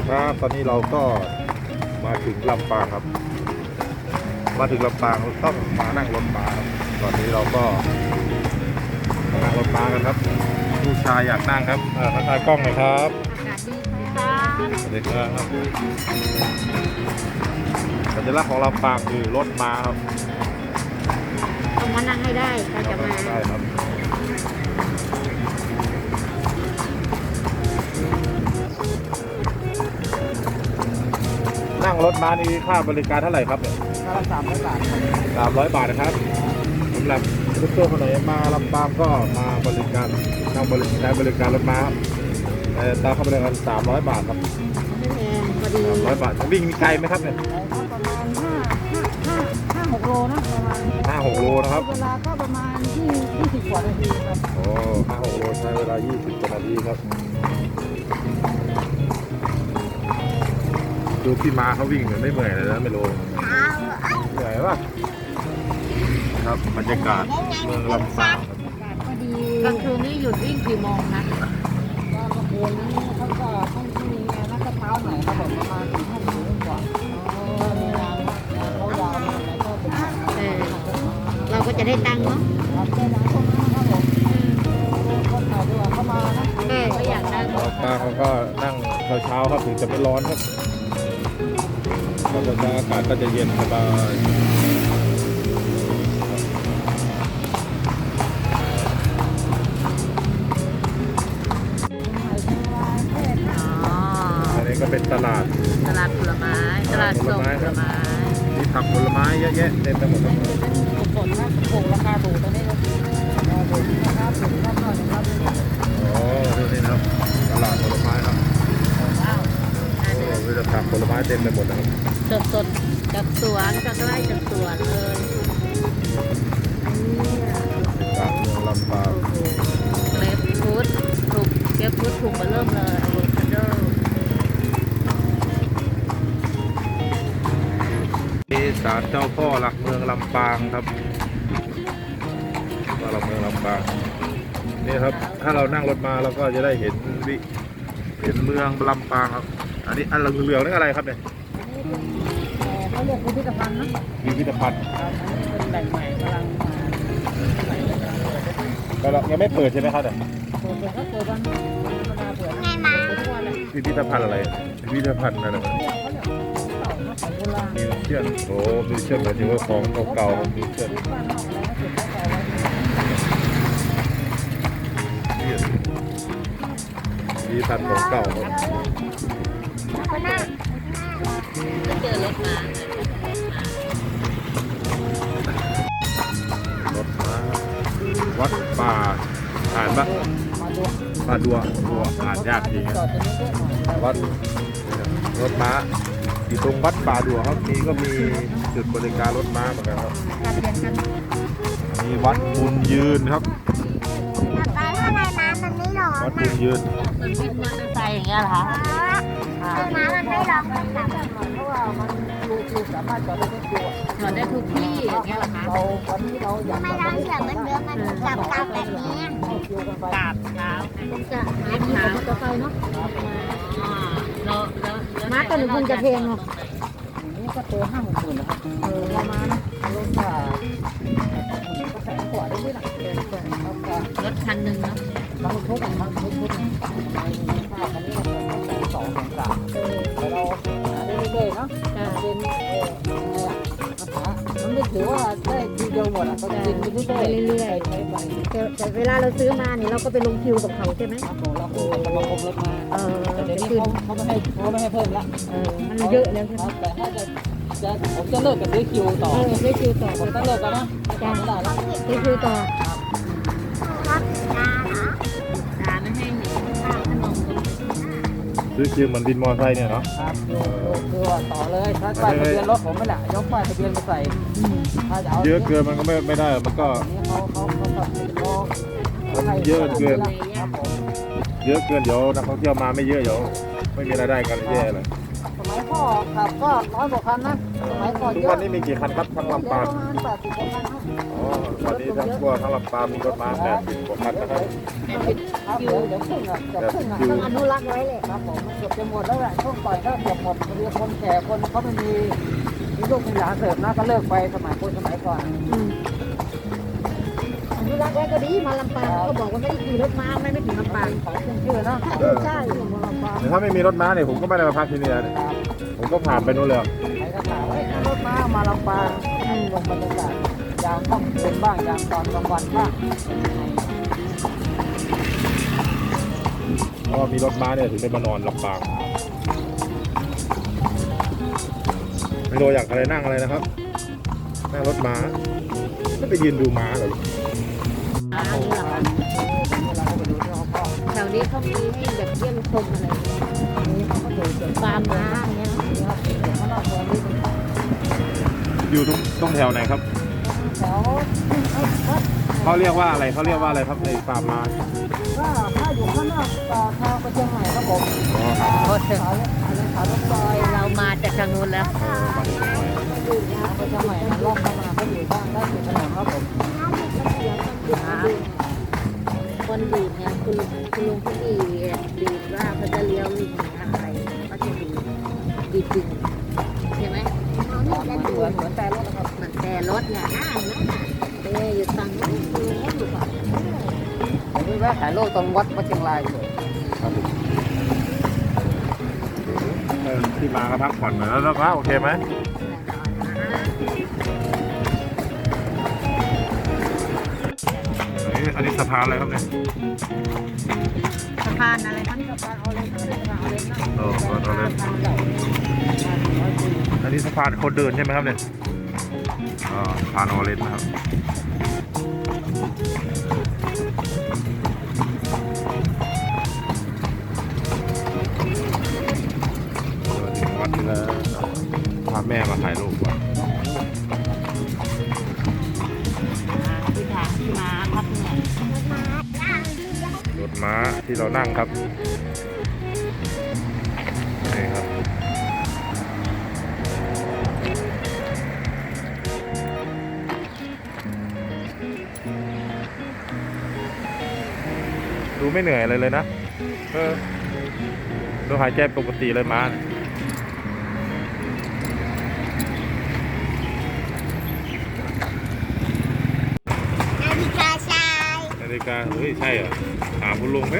ดีครับ ตอนนี้เราก็มาถึงลำปางครับ มาถึงลำปางเราต้องมานั่งรถมาครับตอนนี้เราก็มานั่งรถมากันครับ ผู้ชายอยากนั่งครับอ่าทักทายกล้องหน่อยครับอากาศดีค่ะสวัสดีครับสัญลักษณ์ของลำปางคือรถม้าครับต้องมานั่งให้ได้ถ้าจะมาได้ครับ นั่งรถม้านี่ค่าบริการเท่าไหร่ครับเนี่ยค่าละสามร้อยบาทครับสามร้อยบาทนะครับสำหรับทุกตัวคนไหนมาลำปางก็มาบริการนั่งบริใช้บริการรถม้าแต่ตามเข้าบริการสามร้อยบาทครับไม่แพงพอดีสามร้อยบาทวิ่งมีไกลไหมครับเนี่ยไปครับประมาณห้าห้าห้าห้าหกโลนะประมาณห้าหกโลนะครับเวลาก็ประมาณที่ยี่สิบกว่านาทีครับโอ้ห้าหกโลใช้เวลา20กว่านาทีครับ ดูพี่ม้าเขาวิ่งเหมือนไม่เมื่อยเลยนะไม่รู้เหนื่อยปะครับบรรยากาศเมืองลำปางครับอากาศก็ดีกลางคืนนี่หยุดวิ่งกี่โมงคะก็กระโปรงนี้เขาก็ต้องมีนักกระเท้าหน่อยครับผมประมาณสี่ห้าโมงกว่าก็มีงานเขาดาวน์อะไรก็เป็นงานเออเราก็จะได้ตังค์เนาะครับได้นะพวกนั้นครับผมคนถ่ายด้วยเข้ามานะเออก็อยากนั่งลำปางเขาก็นั่งเช้าๆครับถึงจะไม่ร้อนครับ ก็อากาศก็จะเย็นสบายอ๋ออันนี้ก็เป็นตลาด ตลาดผลไม้ ตลาดส่งผลไม้ มีผักผลไม้เยอะแยะเต็มไปหมดครับเป็นสดนะถูกราคาถูกตอนนี้ก็ถูกราคาถูกรอบหน่อยนะครับอ๋อดูนี่นะครับ ตลาดผลไม้ครับ อันโอ้นี้มีแต่ผักผลไม้เต็มไปหมดนะครับสดสดๆจากสวนจากไร่จากสวนเลยเนี่ยตลาดเมืองลำปางเกรปฟรุตถูกเกรปฟรุตถูกมาเริ่มเลยอะโวคาโดมีศาลเจ้าพ่อหลักเมืองลำปางครับว่าหลักเมืองลำปางนี่ครับ ถ้าเรานั่งรถมาเราก็จะได้เห็นวิเห็นเมืองลำปางครับ อันนี้อันเหลืองๆนี่อะไรครับเนี่ยเขาเรียกพิพิธภัณฑ์นะพิพิธภัณฑ์ครับอันนี้เป็นแหล่งใหม่กำลังมาใหม่กำลังเปิดก็ยังไม่เปิดใช่ไหมครับเนี่ยเปิดเปิดก็เปิดวันธรรมดาเปิดไงมาเปิดทุกวันเลยพิพิธภัณฑ์อะไรพิพิธภัณฑ์อะไรนะเนี่ยเขาเรียกเก่านะของโบราณ มิวเซียมโอ้มิวเซียมหมายถึงว่าของเก่าๆมิวเซียมบ้านนอกอะไรนะเก็บไว้ต่อไว้พิพิธภัณฑ์ของเก่าครับ ก็เจอรถมารถม้าวัดป่าอ่านปะมาดูป่าดัวดัวอ่านยากจริงจอดตรงนี้ด้วยหน่อยวัดรถม้าอยู่ตรงวัดป่าดัวครับมีก็มีจุดบริการรถม้าเหมือนกันครับการเรียนกันมีวัดบุญยืนครับไปข้างในน้ำมันไม่ร้อนวัดบุญยืน มันวินมอเตอร์ไซค์อย่างเงี้ยเหรอคะคือน้ำมันไม่ร้อนเหมือนกันเพราะว่ามันลูกลูกสามารถจอดได้ทุกตัวจอดได้ทุกที่อย่างเงี้ยเหรอคะเราวันนี้เราอยากไม่ร้อนเสียงมันเยอะมันกลับกลับแบบนี้เอาคิวกันไปกราบเท้าจะหาที่มอเตอร์ไซค์เนาะอ่าแล้วแล้วแล้วม้าตัวหนึ่งเพิ่งจะเพลงเนาะนี่ก็ตัวห้าหกหมื่นนะครับเออประมาณนะรถก็ก็แสนกว่าได้ด้วยนะแสนกว่าครับก็รถคันหนึ่งเนาะ บางทุกบางทุกทุกในภาพอันนี้ก็เป็นแสนสองแสนสามแต่เราหาได้เรื่อยๆเนาะเป็นเออยังไงอะมันไม่ถือว่าได้ทีเดียวหมดอะก็กินไปเรื่อยๆใช้ไปแต่แต่เวลาเราซื้อมาเนี่ยเราก็ไปลงคิวกับเขาใช่ไหมครับผมเราคงจะมาคมรถมาเออแต่เดี๋ยวนี้คือเขาเขาไม่ให้เขาไม่ให้เพิ่มละเออมันเยอะแล้วใช่ไหคมรับแต่ถ้าจะจะผมจะเลิกกับซื้อคิวต่อเออได้คิวต่อผมต้องเลิกกันนะจ้าไม่ได้แล้วได้คิวต่อ ซื้อคิวเหมือนบินมอเตอร์ไซค์เนี่ยเนาะครับดูดูดูว่าต่อเลยถ้าป้ายทะเบียนรถผมไม่แหละยกป้ายทะเบียนมาใส่ถ้าจะเอาเยอะเกินมันก็ไม่ไม่ได้มันก็ อันนี้เขาเขาเขาตัดเขาเยอะเกิน ครับผม เยอะเกินเดี๋ยวนักท่องเที่ยวมาไม่เยอะเดี๋ยวไม่มีรายได้กันแย่เลยประมั ยพ่อขับก็ร้อยกว่าคันนะสมัยก่อนทุกเยอะวันนี้มีกี่คันครับทั้งลำปางประมาณแปดสิบกว่าคันครับอ๋อตอนนี้ทั้งทั่วทั้งลำปางมีรถม้าแปดสิบกว่าคันนะครับ ครับเดี๋ยวเดี๋ยวครึ่งอะเดี๋ยวครึ่งอะแบบคิวต้องอนุรักษ์ไว้เลย ครับผมมันเกือบจะหมดแล้วแหละช่วงก่อนก็เกือบหมดพอดีคนแก่คนเขาไม่มีมีลูกมีหลานเสริมนะก็เลิกไปสมัยคนสมัยก่อนอืมอนุรักษ์ไว้ก็ดีมาลำปางก็บอกว่าไม่ได้ขี่รถม้าไม่ไม่ถึงลำปางขายขึ้นชื่อเนาะเออใช่มาลำปางแต่ถ้าไม่มีรถม้าเนี่ยผมก็ไม่ได้มาพักที่นี่นะผม ก็ผ่านไปนู่นเลยใครก็ถามว่ารถม้ามาลำปางลงบรรยากาศยามค่ำคืนบ้างยามตอนกลางวันบ้างเพราะว่ามีรถม้าเนี่ยถึงได้มานอนลำปางไม่รู้อยากอะไรนั่งอะไรนะครับ นั่งรถม้าไม่ไปยืนดูม้าเหรออ่านี่เหรอคะเราก็ไปดูที่ห้องพ่อแถวนี้เขามีให้แบบเยี่ยมชมอะไรอย่างเงี้ย นี่เขาก็ดูเสร็จฟาร์มม้าอย่างเงี้ยนี่ครับเดี๋ยวข้างนอกตรงนี้เป็นอยู่ตรงตรงแถวไหนครับ แถวถ้าเขาเรียกว่าอะไรเขาเรียกว่าอะไรครับในฟาร์มม้าถ้าอยู่ข้างนอกทางไปเชียงใหม่ครับผมอ๋อครับโอ้เถอะขายอะไรขายรถไฟซอยเรามาจากทางนู้นแล้วเออมาถึงตรงไหนไปเชียงใหม่มันล่องเข้ามาก็อยู่บ้านได้ติดถนนครับผมคนดีดเนี่ยคุณคุณลุงที่ดีดีดว่าเขาจะ ผมไปแวะถ่ายรูปตรงวัดวัดเชียงรายเลยครับผมเออที่มาก็พักผ่อนหน่อยแล้วนะครับโอเคไหมอันนี้อันนี้สะพานอะไรครับเนี่ยสะพานอะไรคะสะพานเอาเลยสะพานเอาเลยนะโอ้สะพานเอาเลยทางใหญ่ทางร้อยปีอันนี้สะพานคนเดินใช่ไหมครับเนี่ยอ่าสะพานออเรนจ์นะครับาแม่มาถ่ายรูปก่อนอ่าที่ทางที่ม้าครับเนี่ยรถม้าที่เรานั่งครับนี่ครับดูไม่เหนื่อยอะไรเลยนะ เออดูหายใจปกติเลยม้าเนี่ย นาฬิกาเฮ้ยใช่เหรอถามคุณลุงไหม